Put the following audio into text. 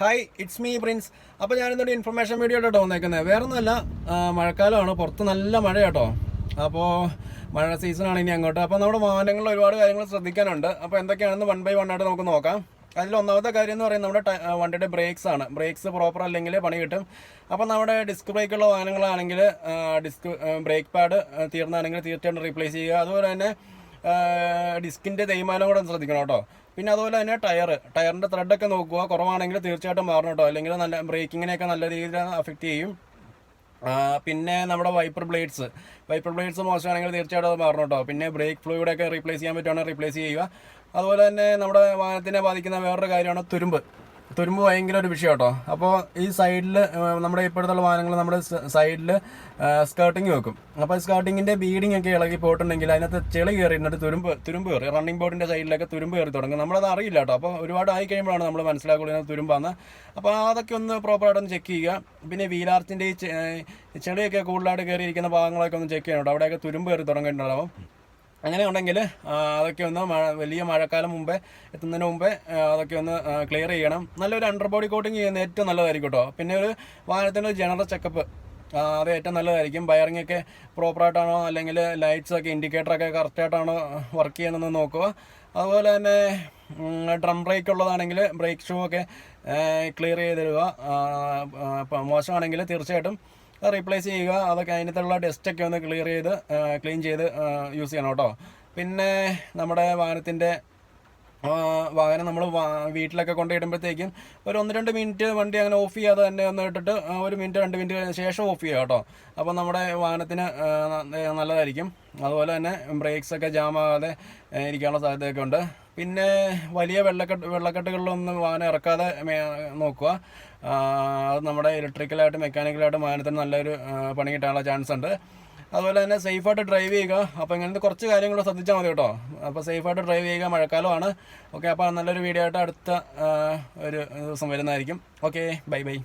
Hi it's me Prince അപ്പോൾ ഞാനിന്നൊരു information video കേട്ടോ വന്നേക്കുന്നത് വേറെ ഒന്നുമല്ല മഴക്കാലമാണ്. പുറത്ത് നല്ല മഴ കേട്ടോ അപ്പോൾ മഴ സീസണാണ് ഇനി അങ്ങോട്ട്. അപ്പോൾ നമ്മുടെ വാഹനങ്ങളിൽ ഒരുപാട് കാര്യങ്ങൾ ശ്രദ്ധിക്കാനുണ്ട്. അപ്പോൾ എന്തൊക്കെയാണെന്ന് വൺ ബൈ വൺ ആയിട്ട് നമുക്ക് നോക്കാം. അതിൽ ഒന്നാമത്തെ കാര്യം എന്ന് പറയുന്നത് നമ്മുടെ വണ്ടിയുടെ ബ്രേക്സ് ആണ്. ബ്രേക്സ് പ്രോപ്പർ അല്ലെങ്കിൽ പണി കിട്ടും. അപ്പോൾ നമ്മുടെ ഡിസ്ക് ബ്രേക്കുള്ള വാഹനങ്ങളാണെങ്കിൽ ഡിസ്ക് ബ്രേക്ക് പാഡ് തീർന്നാണെങ്കിൽ തീർച്ചയായിട്ടും റീപ്ലേസ് ചെയ്യുക. അതുപോലെ തന്നെ ഡിസ്കിന്റെ തേയ്മാനം കൂടെ ശ്രദ്ധിക്കണം കേട്ടോ. പിന്നെ അതുപോലെ തന്നെ ടയർ ടയറിന്റെ ത്രെഡൊക്കെ നോക്കുക. കുറവാണെങ്കിൽ തീർച്ചയായിട്ടും മാറണം കേട്ടോ. അല്ലെങ്കിൽ നല്ല ബ്രേക്കിങ്ങിനെയൊക്കെ നല്ല രീതിയിൽ അഫക്റ്റ് ചെയ്യും. പിന്നെ നമ്മുടെ വൈപ്പർ ബ്ലേഡ്സ് വൈപ്പർ ബ്ലേഡ്സ് മോശമാണെങ്കിൽ തീർച്ചയായിട്ടും അത് മാറണം കേട്ടോ. പിന്നെ ബ്രേക്ക് ഫ്ലൂയിഡ് ഒക്കെ റീപ്ലേസ് ചെയ്യാൻ പറ്റുവാണെങ്കിൽ റീപ്ലേസ് ചെയ്യുക. അതുപോലെ തന്നെ നമ്മുടെ വാഹനത്തിനെ ബാധിക്കുന്ന വേറൊരു കാര്യമാണ് തുരുമ്പ്. തുരുമ്പ് ഭയങ്കര ഒരു വിഷയം കേട്ടോ. അപ്പോൾ ഈ സൈഡിൽ നമ്മുടെ ഇപ്പോഴത്തെ വാഹനങ്ങൾ നമ്മുടെ സൈഡിൽ സ്കേർട്ടിങ് വെക്കും. അപ്പോൾ സ്കേർട്ടിങ്ങിന്റെ ബീഡിംഗ് ഒക്കെ ഇളകി പോയിട്ടുണ്ടെങ്കിൽ അതിനകത്ത് ചെളി കയറി കയറിയിട്ട് തുരുമ്പ് തുരുമ്പ് കയറി റണ്ണിങ് ബോർഡിന്റെ സൈഡിലൊക്കെ തുരുമ്പ് കയറി തുടങ്ങും. നമ്മളത് അറിയില്ല കേട്ടോ. അപ്പോൾ ഒരുപാട് ആയി കഴിയുമ്പോഴാണ് നമ്മൾ മനസ്സിലാക്കുള്ളൂ ഇതിനകത്ത് തുരുമ്പാന്ന്. അപ്പോൾ അതൊക്കെ ഒന്ന് പ്രോപ്പറായിട്ടൊന്ന് ചെക്ക് ചെയ്യുക. പിന്നെ വീലാർച്ചിന്റെ ഈ ചെളിയൊക്കെ കൂടുതലായിട്ട് കയറിയിരിക്കുന്ന ഭാഗങ്ങളൊക്കെ ഒന്ന് ചെക്ക് ചെയ്യണം കേട്ടോ. അവിടെയൊക്കെ തുരുമ്പ് കയറി തുടങ്ങിയിട്ടുണ്ടാവും അങ്ങനെ ഉണ്ടെങ്കിൽ അതൊക്കെ ഒന്ന് മഴ വലിയ മഴക്കാലം മുമ്പേ എത്തുന്നതിന് മുമ്പേ അതൊക്കെ ഒന്ന് ക്ലിയർ ചെയ്യണം. നല്ലൊരു അണ്ടർ ബോഡി കോട്ടിങ് ചെയ്യുന്ന ഏറ്റവും നല്ലതായിരിക്കും കേട്ടോ. പിന്നെ ഒരു വാഹനത്തിന്റെ ജനറൽ ചെക്കപ്പ് അത് ഏറ്റവും നല്ലതായിരിക്കും. ബയറിംഗ് ഒക്കെ പ്രോപ്പറായിട്ടാണോ അല്ലെങ്കിൽ ലൈറ്റ്സ് ഒക്കെ ഇൻഡിക്കേറ്റർ ഒക്കെ കറക്റ്റായിട്ടാണോ വർക്ക് ചെയ്യണമെന്ന് നോക്കുക. അതുപോലെ തന്നെ ഡ്രം ബ്രേക്ക് ഉള്ളതാണെങ്കിൽ ബ്രേക്ക് ഷൂ ഒക്കെ ക്ലിയർ ചെയ്ത് തരിക. മോശമാണെങ്കിൽ തീർച്ചയായിട്ടും റീപ്ലേസ് ചെയ്യുക. അതൊക്കെ അതിനകത്തുള്ള ഡസ്റ്റൊക്കെ ഒന്ന് ക്ലിയർ ചെയ്ത് ക്ലീൻ ചെയ്ത് യൂസ് ചെയ്യണം കേട്ടോ. പിന്നെ നമ്മുടെ വാഹനത്തിന്റെ വാഹനം നമ്മൾ വീട്ടിലൊക്കെ കൊണ്ടിടുമ്പോഴത്തേക്കും ഒരു ഒന്ന് രണ്ട് മിനിറ്റ് വണ്ടി അങ്ങനെ ഓഫ് ചെയ്യാതെ തന്നെ ഒന്ന് ഇട്ടിട്ട് ഒരു മിനിറ്റ് രണ്ട് മിനിറ്റ് ശേഷം ഓഫ് ചെയ്യുക കേട്ടോ. അപ്പോൾ നമ്മുടെ വാഹനത്തിന് നല്ലതായിരിക്കും. അതുപോലെ തന്നെ ബ്രേക്സ് ഒക്കെ ജാമാകാതെ ഇരിക്കാനുള്ള സാധ്യതയൊക്കെ ഉണ്ട്. പിന്നെ വലിയ വെള്ളക്കെട്ട് വെള്ളക്കെട്ടുകളിലൊന്നും വാഹനം ഇറക്കാതെ നോക്കുക. അത് നമ്മുടെ ഇലക്ട്രിക്കലായിട്ട് മെക്കാനിക്കലായിട്ട് വാഹനത്തിന് നല്ലൊരു പണി കിട്ടാനുള്ള ചാൻസ് ഉണ്ട്. അതുപോലെ തന്നെ സേഫായിട്ട് ഡ്രൈവ് ചെയ്യുക. അപ്പോൾ ഇങ്ങനത്തെ കുറച്ച് കാര്യങ്ങൾ ശ്രദ്ധിച്ചാൽ മതി കേട്ടോ. അപ്പോൾ സേഫായിട്ട് ഡ്രൈവ് ചെയ്യുക മഴക്കാലമാണ്. ഓക്കെ അപ്പോൾ നല്ലൊരു വീഡിയോ ആയിട്ട് അടുത്ത ഒരു ദിവസം വരുന്നതായിരിക്കും. Okay bye bye.